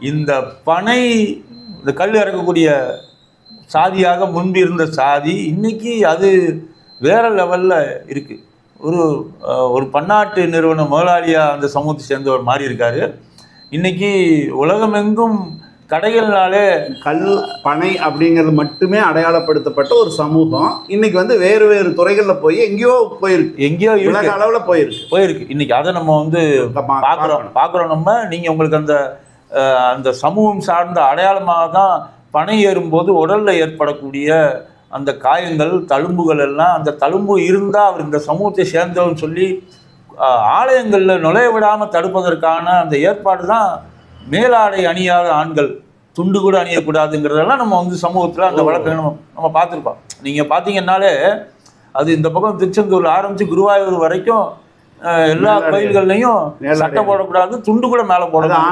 இந்த பனை இந்த கல் இறக்கக்கூடிய சாதியாக முன்பு இருந்த சாதி இன்னைக்கு அது வேற லெவலில் இருக்குது ஒரு ஒரு பன்னாட்டு நிறுவன முதலாளியாக அந்த சமூகத்தை சேர்ந்தவர் மாறி இருக்காரு இன்னைக்கு உலகமெங்கும் கடைகள்னாலே கல் பனை அப்படிங்கிறது மட்டுமே அடையாளப்படுத்தப்பட்ட ஒரு சமூகம். இன்னைக்கு வந்து வேறு வேறு துறைகள்ல போய் எங்கேயோ போயிருக்கு. எங்கேயோ உலக அளவுல போயிருக்கு. போயிருக்கு. இன்னைக்கு அதை நம்ம வந்து பார்க்குறோம். பார்க்குறோம் நம்ம. நீங்கள் உங்களுக்கு அந்த அந்த சமூகம் சார்ந்த அடையாளமாக தான் பனை ஏறும்போது உடலில் ஏற்படக்கூடிய அந்த காயங்கள் தழும்புகள் எல்லாம் அந்த தழும்பு இருந்தால் அவர் இந்த சமூகத்தை சேர்ந்தவர்னு சொல்லி ஆலயங்களில் நுழைய விடாமல் தடுப்பதற்கான அந்த ஏற்பாடு தான் மேலாடை அணியாத ஆண்கள் துண்டு கூட அணியக்கூடாதுங்கிறதெல்லாம் நம்ம வந்து சமூகத்தில் அந்த. வழக்கை நம்ம நம்ம பார்த்துருப்போம் நீங்கள் பார்த்தீங்கன்னாலே அது இந்த பக்கம் திருச்செந்தூர்ல ஆரம்பித்து குருவாயூர் வரைக்கும் எல்லா. கோயில்கள்லையும். சட்டை போடக்கூடாது துண்டு கூட மேலே போடக்கூடாது